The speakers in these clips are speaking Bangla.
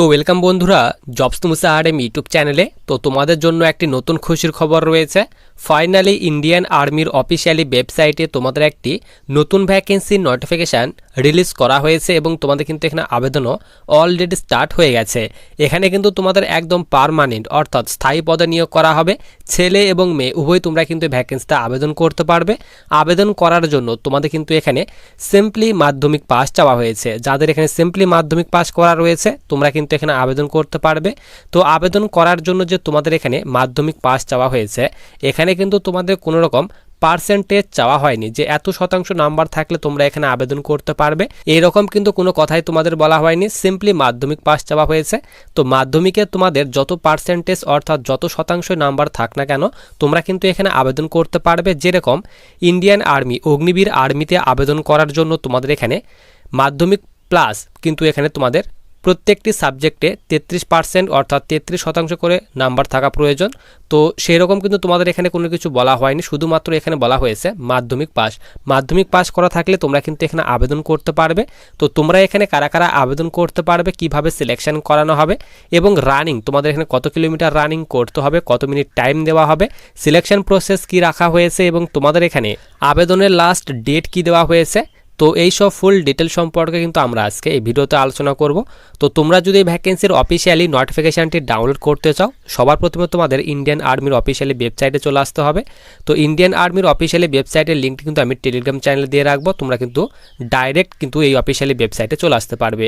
তো ওয়েলকাম বন্ধুরা জবস তুমসা আরএম ইউটিউব চ্যানেলে তো তোমাদের জন্য একটি নতুন খুশির খবর রয়েছে। ফাইনালি ইন্ডিয়ান আর্মির অফিসিয়ালি ওয়েবসাইটে তোমাদের একটি নতুন ভ্যাকেন্সির নোটিফিকেশান রিলিজ করা হয়েছে এবং তোমাদের কিন্তু এখানে আবেদনও অলরেডি স্টার্ট হয়ে গেছে। এখানে কিন্তু তোমাদের একদম পারমানেন্ট অর্থাৎ স্থায়ী পদে নিয়োগ করা হবে। ছেলে এবং মেয়ে, উভয় তোমরা কিন্তু ভ্যাকেন্সিতে আবেদন করতে পারবে। আবেদন করার জন্য তোমাদের কিন্তু এখানে সিম্পলি মাধ্যমিক পাস চাওয়া হয়েছে। যাদের এখানে সিম্পলি মাধ্যমিক পাস করা রয়েছে, তোমরা কিন্তু এখানে আবেদন করতে পারবে। তো আবেদন করার জন্য যে তোমাদের এখানে মাধ্যমিক পাস চাওয়া হয়েছে, এখানে কিন্তু তোমাদের কোনো রকম পার্সেন্টেজ চাওয়া হয়নি যে এত শতাংশ নাম্বার থাকলে তোমরা এখানে আবেদন করতে পারবে। এরকম কিন্তু কোনো কথাই তোমাদের বলা হয়নি সিম্পলি মাধ্যমিক পাস চাওয়া হয়েছে। তো মাধ্যমিকে তোমাদের যত পার্সেন্টেজ অর্থাৎ যত শতাংশ নাম্বার থাক না কেন, তোমরা কিন্তু এখানে আবেদন করতে পারবে। যেরকম ইন্ডিয়ান আর্মি অগ্নিবীর আর্মিতে আবেদন করার জন্য তোমাদের এখানে মাধ্যমিক প্লাস কিন্তু এখানে তোমাদের প্রত্যেকটি সাবজেক্টে তেত্রিশ পার্সেন্ট অর্থাৎ তেত্রিশ শতাংশ করে নাম্বার থাকা প্রয়োজন। তো সেই রকম কিন্তু তোমাদের এখানে কোনো কিছু বলা হয়নি। শুধুমাত্র এখানে বলা হয়েছে মাধ্যমিক পাস মাধ্যমিক পাস করা থাকলে তোমরা কিন্তু এখানে আবেদন করতে পারবে। তো তোমরা এখানে কারা কারা আবেদন করতে পারবে, কীভাবে সিলেকশন করানো হবে এবং রানিং তোমাদের এখানে কত কিলোমিটার রানিং করতে হবে, কত মিনিট টাইম দেওয়া হবে সিলেকশন প্রসেস কি রাখা হয়েছে এবং তোমাদের এখানে আবেদনের লাস্ট ডেট কি দেওয়া হয়েছে তো এই সব ফুল ডিটেল সম্পর্কে কিন্তু আমরা আজকে এই ভিডিওতে আলোচনা করব। তো তোমরা যদি ভ্যাকেন্সির অফিসিয়ালি নোটিফিকেশানটি ডাউনলোড করতে চাও, সবার প্রথমে তোমাদের ইন্ডিয়ান আর্মির অফিসিয়ালি ওয়েবসাইটে চলে আসতে হবে। তো ইন্ডিয়ান আর্মির অফিসিয়ালি ওয়েবসাইটের লিঙ্কটি কিন্তু আমি টেলিগ্রাম চ্যানেলে দিয়ে রাখব। তোমরা কিন্তু ডাইরেক্ট কিন্তু এই অফিসিয়ালি ওয়েবসাইটে চলে আসতে পারবে।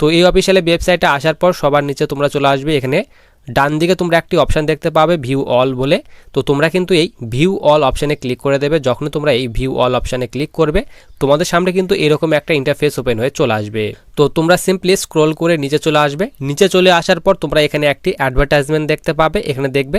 তো এই অফিসিয়ালি ওয়েবসাইটে আসার পর সবার নিচে তোমরা চলে আসবে। এখানে ডান দিকে তোমরা একটি অপশান দেখতে পাবে ভিউ অল বলে। তো তোমরা কিন্তু এই ভিউ অল অপশানে ক্লিক করে দেবে। যখন তোমরা এই ভিউ অল অপশানে ক্লিক করবে, তোমাদের সামনে কিন্তু এরকম একটা ইন্টারফেস ওপেন হয়ে চলে আসবে। তো তোমরা সিম্পলি স্ক্রোল করে নিচে চলে আসবে। নিচে চলে আসার পর তোমরা এখানে একটি অ্যাডভার্টাইজমেন্ট দেখতে পাবে। এখানে দেখবে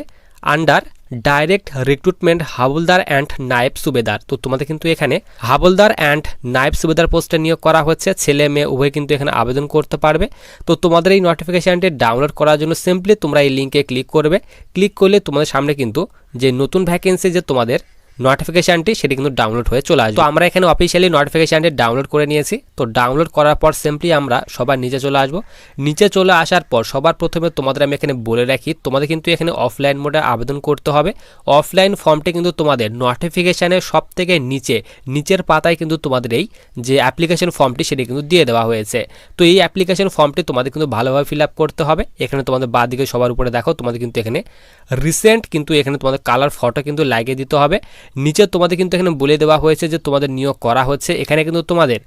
under direct recruitment havildar and naib subedar. তো তোমাদের কিন্তু এখানে হাবুলদার অ্যান্ড নাইব সুবেদার পোস্টে নিয়োগ করা হচ্ছে। ছেলে, মেয়ে, উভয় কিন্তু এখানে আবেদন করতে পারবে। তো তোমাদের এই নোটিফিকেশানটি ডাউনলোড করার জন্য সিম্পলি তোমরা এই লিঙ্কে ক্লিক করবে। ক্লিক করলে তোমাদের সামনে কিন্তু যে নতুন ভ্যাকেন্সি যে তোমাদের নোটিফিকেশানটি সেটি কিন্তু ডাউনলোড হয়ে চলে আসবে। তো আমরা এখানে অফিসিয়ালি নোটিফিকেশানটি ডাউনলোড করে নিয়েছি। তো ডাউনলোড করার পর সিম্পলি আমরা সবার নিচে চলে আসব। নিচে চলে আসার পর সবার প্রথমে তোমাদের আমি এখানে বলে রাখি, তোমাদের কিন্তু এখানে অফলাইন মোডে আবেদন করতে হবে। অফলাইন ফর্মটি কিন্তু তোমাদের নোটিফিকেশানের সব থেকে নিচে, নিচের পাতায় কিন্তু তোমাদের এই যে অ্যাপ্লিকেশন ফর্মটি সেটি কিন্তু দিয়ে দেওয়া হয়েছে। তো এই অ্যাপ্লিকেশন ফর্মটি তোমাদের কিন্তু ভালোভাবে ফিল করতে হবে। এখানে তোমাদের বাঁ দিকে সবার উপরে দেখো, তোমাদের কিন্তু এখানে রিসেন্ট কিন্তু এখানে তোমাদের কালার ফটো কিন্তু লাগিয়ে দিতে হবে। নিচে তোমাদের কিন্তু এখানে বলে দেওয়া হয়েছে যে তোমাদের নিয়োগ করা হচ্ছে। এখানে কিন্তু তোমাদের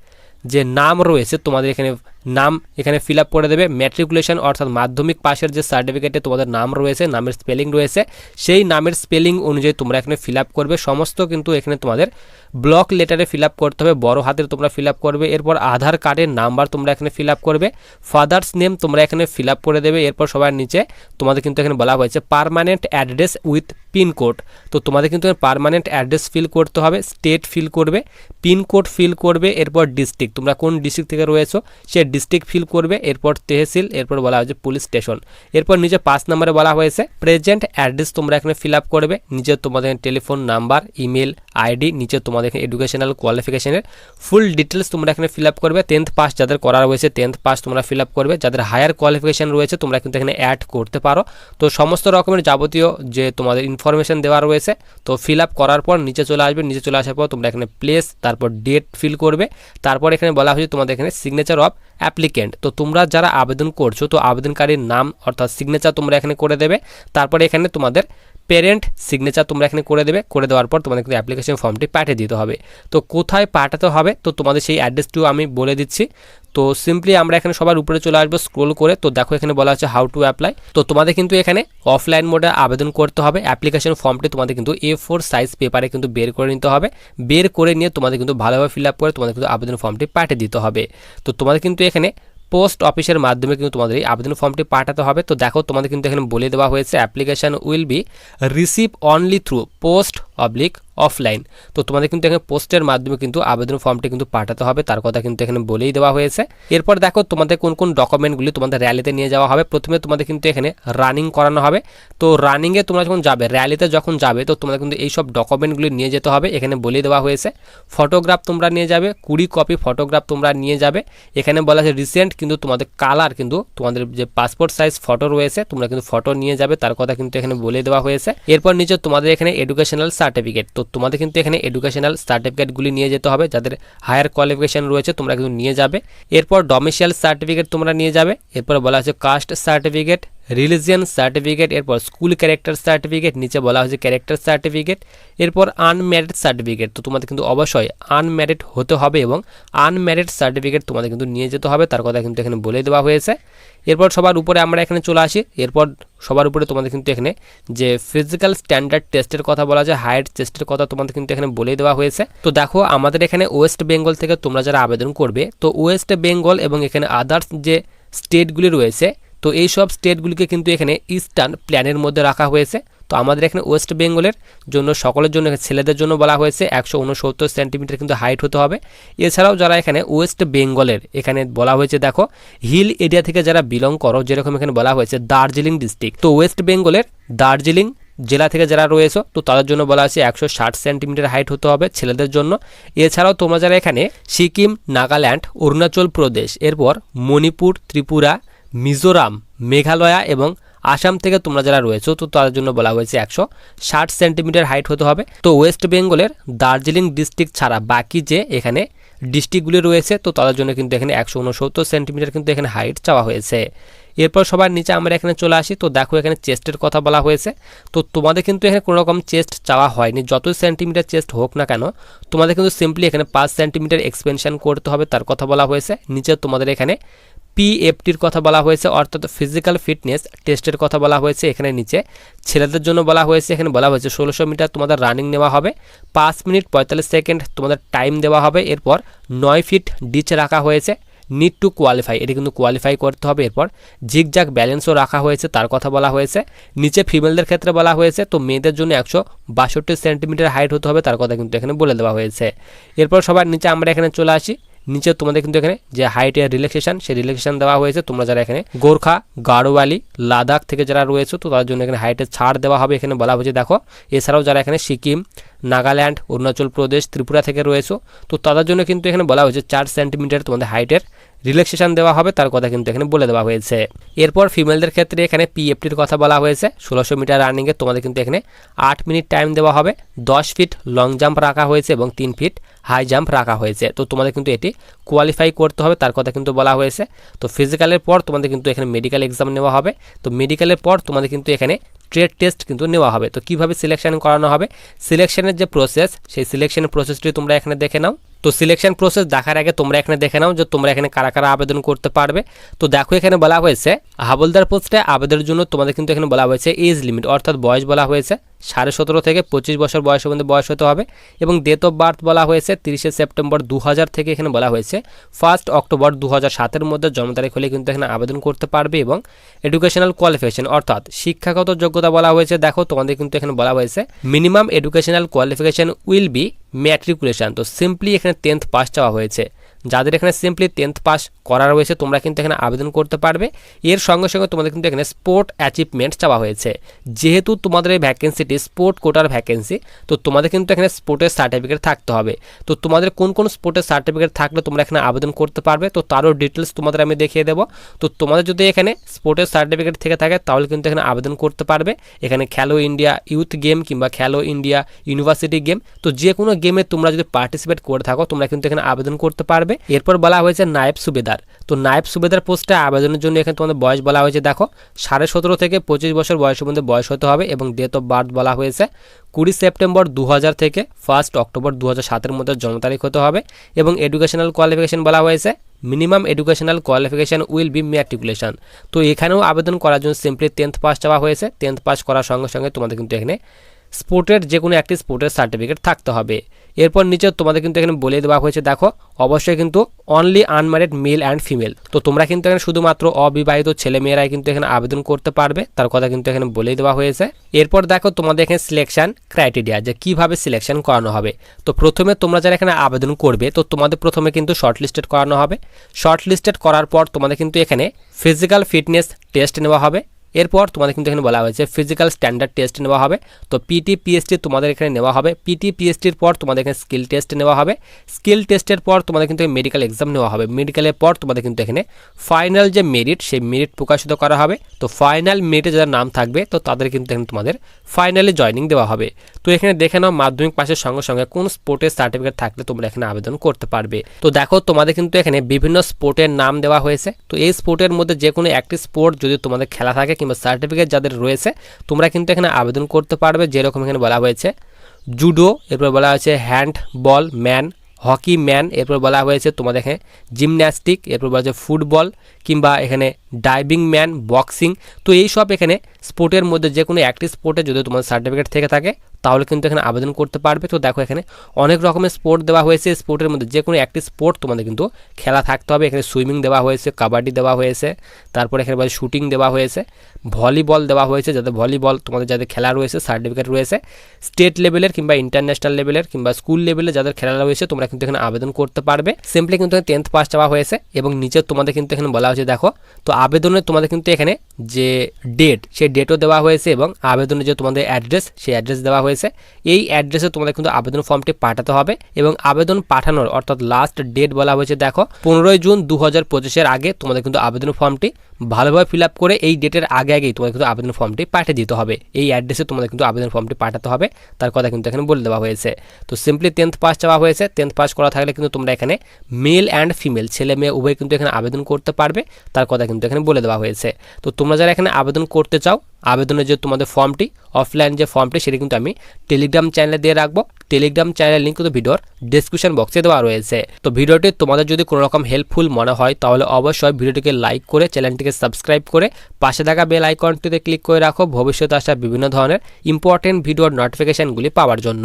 যে নাম রয়েছে, তোমাদের এখানে নাম এখানে ফিল আপ করে দেবে। ম্যাট্রিকুলেশন অর্থাৎ মাধ্যমিক পাশের যে সার্টিফিকেটে তোমাদের নাম রয়েছে, নামের স্পেলিং রয়েছে, সেই নামের স্পেলিং অনুযায়ী তোমরা এখানে ফিল আপ করবে। সমস্ত কিন্তু এখানে তোমাদের ব্লক লেটারে ফিল আপ করতে হবে, বড় হাতের তোমরা ফিল আপ করবে। এরপর আধার কার্ডের নাম্বার তোমরা এখানে ফিল আপ করবে। ফাদার্স নেম তোমরা এখানে ফিল আপ করে দেবে। এরপর সবার নিচে তোমাদের কিন্তু এখানে বলা হয়েছে পারমানেন্ট অ্যাড্রেস উইথ পিনকোড তো তোমাদের কিন্তু পারমানেন্ট অ্যাড্রেস ফিল করতে হবে স্টেট ফিল করবে পিনকোড ফিল করবে, এরপর ডিস্ট্রিক্ট তোমরা কোন ডিস্ট্রিক্ট থেকে রয়েছো সে ডিস্ট্রিক্ট ফিল করবে, এরপর তেহসিল, এরপর বলা হয়েছে পুলিশ স্টেশন। এরপর নিচে পাঁচ নম্বরে বলা হয়েছে, প্রেজেন্ট অ্যাড্রেস তোমরা এখানে ফিল আপ করবে নিচে তোমাদের টেলিফোন নাম্বার, ইমেল আইডি নিচে তোমাদের এখানে এডুকেশনাল কোয়ালিফিকেশনের ফুল ডিটেলস তোমরা এখানে ফিল আপ করবে। টেন্থ পাস যাদের করা রয়েছে, টেন্থ পাস তোমরা ফিল আপ করবে। যাদের হায়ার কোয়ালিফিকেশন রয়েছে, তোমরা কিন্তু এখানে অ্যাড করতে পারো। তো সমস্ত রকমের যাবতীয় যে তোমাদের ইনফরমেশন দেওয়া রয়েছে, তো ফিল আপ করার পর নিচে চলে আসবে। নিচে চলে আসার পর তোমরা এখানে প্লেস, তারপর ডেট ফিল করবে। তারপর এখানে বলা হয়েছে তোমাদের এখানে সিগনেচার অফ অ্যাপ্লিকেন্ট। তো তোমরা যারা আবেদন করছ, তো আবেদনকারীর নাম অর্থাৎ সিগনেচার তোমরা এখানে করে দেবে। তারপরে এখানে তোমাদের পেরেন্ট সিগনেচার তোমরা এখানে করে দেবে। করে দেওয়ার পর তোমাদের কিন্তু অ্যাপ্লিকেশন ফর্মটি পাঠিয়ে দিতে হবে। তো কোথায় পাঠাতে হবে? তো তোমাদের সেই অ্যাড্রেসটিও আমি বলে দিচ্ছি। তো সিম্পলি আমরা এখানে সবার উপরে চলে আসব স্ক্রোল করে। তো দেখো এখানে বলা আছে হাউ টু অ্যাপ্লাই তো তোমাদের কিন্তু এখানে অফলাইন মোডে আবেদন করতে হবে। অ্যাপ্লিকেশন ফর্মটি তোমাদের কিন্তু এ ফোর সাইজ পেপারে কিন্তু বের করে নিতে হবে। বের করে নিয়ে তোমাদের কিন্তু ভালোভাবে ফিল আপ করে তোমাদের কিন্তু আবেদন ফর্মটি পাঠিয়ে দিতে হবে। তো তোমাদের কিন্তু এখানে পোস্ট অফিসের মাধ্যমে কিন্তু তোমাদের এই আবেদন ফর্মটি পাঠাতে হবে। তো দেখো, তোমাদের কিন্তু এখানে বলে দেওয়া হয়েছে, application will be receive only through post oblique offline তো তোমাদের কিন্তু এখানে পোস্টের মাধ্যমে কিন্তু আবেদন ফর্মটি কিন্তু পাঠাতে হবে, তার কথা কিন্তু এখানে বলেই দেওয়া হয়েছে। এরপর দেখো তোমাদের কোন কোন ডকুমেন্টগুলি তোমাদের র্যালিতে নিয়ে যাওয়া হবে। প্রথমে তোমাদের কিন্তু এখানে রানিং করানো হবে। তো রানিংয়ে তোমরা যখন যাবে র্যালিতে যখন যাবে, তো তোমাদের কিন্তু এই সব ডকুমেন্টগুলি নিয়ে যেতে হবে। এখানে বলে দেওয়া হয়েছে ফটোগ্রাফ তোমরা নিয়ে যাবে, কুড়ি কপি ফটোগ্রাফ তোমরা নিয়ে যাবে। এখানে বলা আছে রিসেন্ট কিন্তু তোমাদের কালার কিন্তু তোমাদের যে পাসপোর্ট সাইজ ফটো রয়েছে, তোমরা কিন্তু ফটো নিয়ে যাবে, তার কথা কিন্তু এখানে বলে দেওয়া হয়েছে। এরপর নিচে তোমাদের এখানে এডুকেশনাল সার্টিফিকেট তো তোমাদের কিন্তু এখানে এডুকেশনাল সার্টিফিকেটগুলি নিয়ে যেতে হবে, যাদের হায়ার কোয়ালিফিকেশন রয়েছে তোমরা কিন্তু নিয়ে যাবে। এরপর ডোমিসিয়াল সার্টিফিকেট তোমরা নিয়ে যাবে, এরপর বলা আছে কাস্ট সার্টিফিকেট রিলিজিয়ান সার্টিফিকেট, এরপর স্কুল ক্যারেক্টার সার্টিফিকেট, নিচে বলা হয়েছে ক্যারেক্টার সার্টিফিকেট, এরপর আনম্যারিড সার্টিফিকেট। তো তোমাদের কিন্তু অবশ্যই আনম্যারিড হতে হবে এবং আনম্যারিড সার্টিফিকেট তোমাদের কিন্তু নিয়ে যেতে হবে, তার কথা কিন্তু এখানে বলে দেওয়া হয়েছে। এরপর সবার উপরে আমরা এখানে চলে আসি, এরপর সবার উপরে তোমাদের কিন্তু এখানে যে ফিজিক্যাল স্ট্যান্ডার্ড টেস্টের কথা বলা যায় হাইট টেস্টের কথা তোমাদের কিন্তু এখানে বলে দেওয়া হয়েছে। তো দেখো, আমাদের এখানে ওয়েস্ট বেঙ্গল থেকে তোমরা যারা আবেদন করবে, তো ওয়েস্ট বেঙ্গল এবং এখানে আদার্স যে স্টেটগুলি রয়েছে তো এই সব স্টেটগুলিকে কিন্তু এখানে ইস্টার্ন প্ল্যানের মধ্যে রাখা হয়েছে। তো আমাদের এখানে ওয়েস্ট বেঙ্গলের জন্য, সকলের জন্য ছেলেদের জন্য বলা হয়েছে একশো উনসত্তর সেন্টিমিটার কিন্তু হাইট হতে হবে। এছাড়াও যারা এখানে ওয়েস্ট বেঙ্গলের, এখানে বলা হয়েছে, দেখো, হিল এরিয়া থেকে যারা বিলং করো, যেরকম এখানে বলা হয়েছে দার্জিলিং ডিস্ট্রিক্ট তো ওয়েস্ট বেঙ্গলের দার্জিলিং জেলা থেকে যারা রয়েছে, তো তাদের জন্য বলা আছে একশো ষাট সেন্টিমিটার হাইট হতে হবে ছেলেদের জন্য। এছাড়াও তোমরা যারা এখানে সিকিম, নাগাল্যান্ড, অরুণাচল প্রদেশ, এরপর মণিপুর, ত্রিপুরা মিজোরাম, মেঘালয়া এবং আসাম থেকে তোমরা যারা রয়েছে, তো তাদের জন্য বলা হয়েছে একশো ষাট সেন্টিমিটার হাইট হতে হবে। তো ওয়েস্ট বেঙ্গলের দার্জিলিং ডিস্ট্রিক্ট ছাড়া বাকি যে এখানে ডিস্ট্রিক্টগুলি রয়েছে, তো তাদের জন্য কিন্তু এখানে একশো উনসত্তর সেন্টিমিটার কিন্তু এখানে হাইট চাওয়া হয়েছে। এরপর সবার নিচে আমরা এখানে চলে আসি, তো দেখো এখানে চেস্টের কথা বলা হয়েছে। তো তোমাদের কিন্তু এখানে কোনো রকম চেস্ট চাওয়া হয়নি, যতই সেন্টিমিটার চেস্ট হোক না কেন, তোমাদের কিন্তু সিম্পলি এখানে পাঁচ সেন্টিমিটার এক্সপেনশন করতে হবে, তার কথা বলা হয়েছে। নিচে তোমাদের এখানে পিএফটির কথা বলা হয়েছে, অর্থাৎ ফিজিক্যাল ফিটনেস টেস্টের কথা বলা হয়েছে এখানে নিচে। ছেলেদের জন্য বলা হয়েছে, এখানে বলা হয়েছে ষোলোশো মিটার তোমাদের রানিং নেওয়া হবে, পাঁচ মিনিট পঁয়তাল্লিশ সেকেন্ড তোমাদের টাইম দেওয়া হবে, এরপর নয় ফিট ডিচ রাখা হয়েছে নিড টু কোয়ালিফাই এটি কিন্তু কোয়ালিফাই করতে হবে, এরপর জিগজাগ ব্যালেন্সও রাখা হয়েছে, তার কথা বলা হয়েছে। নিচে ফিমেলদের ক্ষেত্রে বলা হয়েছে, তো মেয়েদের জন্য একশো বাষট্টি সেন্টিমিটার হাইট হতে হবে, তার কথা কিন্তু এখানে বলে দেওয়া হয়েছে। এরপর সবার নিচে আমরা এখানে চলে আসি। নিচে তোমাদের কিন্তু এখানে যে হাইট এর রিল্যাক্সেশন সেই রিল্যাক্সেশন দেওয়া হয়েছে। তোমরা যারা এখানে গোর্খা গাড়োয়ালি লাদাখ থেকে যারা রয়েছে, তো তাদের জন্য এখানে হাইটের ছাড় দেওয়া হবে এখানে বলা হয়েছে, দেখো। এছাড়াও যারা এখানে সিকিম, নাগাল্যান্ড, অরুণাচল প্রদেশ, ত্রিপুরা থেকে রয়েছে, তো তাদের জন্য কিন্তু এখানে বলা হয়েছে, চার সেন্টিমিটার তোমাদের হাইটের রিল্যাক্সেশন দেওয়া হবে, তার কথা কিন্তু এখানে বলে দেওয়া হয়েছে। এরপর ফিমেলদের ক্ষেত্রে এখানে পিএফটির কথা বলা হয়েছে। ষোলোশো মিটার রানিংয়ে তোমাদের কিন্তু এখানে আট মিনিট টাইম দেওয়া হবে, দশ ফিট লং জাম্প রাখা হয়েছে এবং তিন ফিট হাই জাম্প রাখা হয়েছে। তো তোমাদের কিন্তু এটি কোয়ালিফাই করতে হবে, তার কথা কিন্তু বলা হয়েছে। তো ফিজিক্যালের পর তোমাদের কিন্তু এখানে মেডিকেল এক্সাম নেওয়া হবে। তো মেডিকেলের পর তোমাদের কিন্তু এখানে ট্রেড টেস্ট কিন্তু নেওয়া হবে। তো কীভাবে সিলেকশন করানো হবে? সিলেকশনের যে প্রসেস সেই সিলেকশনের প্রসেসটি তোমরা এখানে দেখে নাও। তো সিলেকশন প্রসেস দেখার আগে তোমরা এখানে দেখে নাও যে তোমরা এখানে কারা কারা আবেদন করতে পারবে। তো দেখো এখানে বলা হয়েছে, হাবলদার পোস্টে আবেদনের জন্য তোমাদের কিন্তু এখানে বলা হয়েছে এজ লিমিট অর্থাৎ বয়স বলা হয়েছে। সাড়ে সতেরো থেকে পঁচিশ বছর বয়সের মধ্যে বয়স হতে হবে এবং ডেট অফ বার্থ বলা হয়েছে তিরিশে সেপ্টেম্বর দু হাজার থেকে এখানে বলা হয়েছে। ফার্স্ট অক্টোবর দু সাতের মধ্যে জন্ম তারিখ হলে কিন্তু এখানে আবেদন করতে পারবে এবং এডুকেশনাল কোয়ালিফিকেশন অর্থাৎ শিক্ষাগত যোগ্যতা বলা হয়েছে। দেখো, তোমাদের কিন্তু এখানে বলা হয়েছে, minimum educational qualification will be matriculation. তো সিম্পলি এখানে টেন্থ পাস চাওয়া হয়েছে। যাদের এখানে সিম্পলি টেন্থ পাস করা রয়েছে, তোমরা কিন্তু এখানে আবেদন করতে পারবে। এর সঙ্গে সঙ্গে তোমাদের কিন্তু এখানে স্পোর্ট অ্যাচিভমেন্ট চাওয়া হয়েছে। যেহেতু তোমাদের এই ভ্যাকেন্সিটি স্পোর্ট কোটার ভ্যাকেন্সি তো তোমাদের কিন্তু এখানে স্পোর্টের সার্টিফিকেট থাকতে হবে। তো তোমাদের কোন কোন স্পোর্টের সার্টিফিকেট থাকলে তোমরা এখানে আবেদন করতে পারবে, তো তারও ডিটেলস তোমাদের আমি দেখিয়ে দেবো। তো তোমাদের যদি এখানে স্পোর্টের সার্টিফিকেট থেকে থাকে, তাহলে কিন্তু এখানে আবেদন করতে পারবে। এখানে খেলো ইন্ডিয়া ইউথ গেম কিংবা খেলো ইন্ডিয়া ইউনিভার্সিটি গেম তো যে কোনো গেমে তোমরা যদি পার্টিসিপেট করে থাকো, তোমরা কিন্তু এখানে আবেদন করতে পারবে। এরপর বলা হয়েছে নায়েব সুবেদার। তো নায়েব সুবেদার পোস্টে আবেদনের জন্য এখানে তোমাদের বয়স বলা হয়েছে, দেখো, সাড়ে সতেরো থেকে পঁচিশ বছর বয়সের মধ্যে বয়স হতে হবে এবং ডেট অফ বার্থ বলা হয়েছে কুড়ি সেপ্টেম্বর দু হাজার থেকে ফার্স্ট অক্টোবর দু হাজার সাতের মধ্যে জন্ম তারিখ হতে হবে এবং এডুকেশনাল কোয়ালিফিকেশন বলা হয়েছে। Minimum educational qualification will be matriculation তো এখানেও আবেদন করার জন্য সিম্পলি টেন্থ পাস চাওয়া হয়েছে। টেন্থ পাস করার সঙ্গে সঙ্গে তোমাদের কিন্তু এখানে স্পোর্টের যে কোনো একটি স্পোর্টের সার্টিফিকেট থাকতে হবে। এরপর নিচে তোমাদের কিন্তু এখানে বলে দেওয়া হয়েছে, দেখো, অবশ্যই কিন্তু only unmarried male and female তো তোমরা কিন্তু এখানে শুধুমাত্র অবিবাহিত ছেলে মেয়েরাই কিন্তু এখানে আবেদন করতে পারবে, তার কথা কিন্তু এখানে বলে দেওয়া হয়েছে। এরপর দেখো, তোমাদের এখানে সিলেকশন ক্রাইটেরিয়া যে কীভাবে সিলেকশন করানো হবে। তো প্রথমে তোমরা যারা এখানে আবেদন করবে, তো তোমাদের প্রথমে কিন্তু শর্ট লিস্টেড করানো হবে। শর্ট লিস্টেড করার পর তোমাদের কিন্তু এখানে ফিজিক্যাল ফিটনেস টেস্ট নেওয়া হবে। এরপর তোমাদের কিন্তু এখানে বলা হয়েছে ফিজিক্যাল স্ট্যান্ডার্ড টেস্ট নেওয়া হবে। তো পিটি পিএসটি তোমাদের এখানে নেওয়া হবে। পিটি পিএসটির পর তোমাদের এখানে স্কিল টেস্ট নেওয়া হবে। স্কিল টেস্টের পর তোমাদের কিন্তু মেডিকেল এক্সাম নেওয়া হবে। মেডিকেলের পর তোমাদের কিন্তু এখানে ফাইনাল যে মেরিট সেই মেরিট প্রকাশিত করা হবে। তো ফাইনাল মেরিটে যাদের নাম থাকবে, তো তাদের কিন্তু এখানে তোমাদের ফাইনালি জয়নিং দেওয়া হবে। তো এখানে দেখে নাও মাধ্যমিক পাশের সঙ্গে সঙ্গে কোন স্পোর্টের সার্টিফিকেট থাকলে তোমরা এখানে আবেদন করতে পারবে। তো দেখো তোমাদের কিন্তু এখানে বিভিন্ন স্পোর্টের নাম দেওয়া হয়েছে। তো এই স্পোর্টের মধ্যে যে কোনো একটি স্পোর্ট যদি তোমাদের খেলা থাকে কিংবা সার্টিফিকেট যাদের রয়েছে, তোমরা কিন্তু এখানে আবেদন করতে পারবে, যেরকম এখানে বলা হয়েছে। জুডো এরপর বলা হয়েছে handball man hockey man এরপর বলা হয়েছে তোমাদের এখানে জিমন্যাস্টিক এরপর বলা হয়েছে ফুটবল কিংবা এখানে ডাইভিং ম্যান বক্সিং তো এই সব এখানে স্পোর্টের মধ্যে যে কোনো একটি স্পোর্টে যদি তোমাদের সার্টিফিকেট থেকে থাকে তাহলে কিন্তু এখানে আবেদন করতে পারবে। তো দেখো এখানে অনেক রকমের স্পোর্ট দেওয়া হয়েছে। স্পোর্টের মধ্যে যে কোনো একটি স্পোর্ট তোমাদের কিন্তু খেলা থাকতে হবে। এখানে সুইমিং দেওয়া হয়েছে, কাবাডি দেওয়া হয়েছে, তারপরে এখানে বলে শুটিং দেওয়া হয়েছে ভলিবল দেওয়া হয়েছে। যাদের ভলিবল তোমাদের যাদের খেলা রয়েছে সার্টিফিকেট রয়েছে স্টেট লেভেলের কিংবা ইন্টারন্যাশনাল লেভেলের কিংবা স্কুল লেভেলে যাদের খেলা রয়েছে, তোমরা কিন্তু এখানে আবেদন করতে পারবে। সিম্পলি কিন্তু টেন্থ পাস চাওয়া হয়েছে এবং নিচে তোমাদের কিন্তু এখানে বলা হয়েছে, দেখো, তো আবেদনে তোমাদের কিন্তু এখানে যে ডেট সেই ডেটও দেওয়া হয়েছে এবং আবেদনে যে তোমাদের অ্যাড্রেস সেই অ্যাড্রেস দেওয়া হয়েছে। এই অ্যাড্রেসে তোমাদের কিন্তু আবেদন ফর্মটি পাঠাতে হবে এবং আবেদন পাঠানোর অর্থাৎ লাস্ট ডেট বলা হয়েছে, দেখো, পনেরোই জুন দু হাজার আগে তোমাদের কিন্তু আবেদন ফর্মটি ভালোভাবে ফিল করে এই ডেটের আগে আগেই তোমাদের কিন্তু আবেদন ফর্মটি পাঠিয়ে দিতে হবে। এই অ্যাড্রেসে তোমাদের কিন্তু আবেদন ফর্মটি পাঠাতে হবে। তার কথা কিন্তু এখানে বলে দেওয়া হয়েছে। তো সিম্পলি টেন্থ পাস চাওয়া হয়েছে। টেন্থ পাস করা থাকলে কিন্তু তোমরা এখানে মেল অ্যান্ড ফিমেল ছেলে মেয়ে, উভয় কিন্তু এখানে আবেদন করতে পারবে। তার কথা কিন্তু এখানে বলে দেওয়া হয়েছে। তো তোমরা যারা এখানে আবেদন করতে চাও আবেদনের যে তোমাদের ফর্মটি অফলাইন যে ফর্মটি, সেটি কিন্তু আমি টেলিগ্রাম চ্যানেলে দিয়ে রাখব। টেলিগ্রাম চ্যানেলের লিঙ্ক কিন্তু ভিডিওর ডিসক্রিপশন বক্সে দেওয়া রয়েছে। তো ভিডিওটি তোমাদের যদি কোনো রকম হেল্পফুল মনে হয়, তাহলে অবশ্যই ভিডিওটিকে লাইক করে চ্যানেলটিকে সাবস্ক্রাইব করে, পাশে থাকা বেল আইকনটিতে ক্লিক করে রাখো। ভবিষ্যতে আসা বিভিন্ন ধরনের ইম্পর্টেন্ট ভিডিওর নোটিফিকেশানগুলি পাওয়ার জন্য।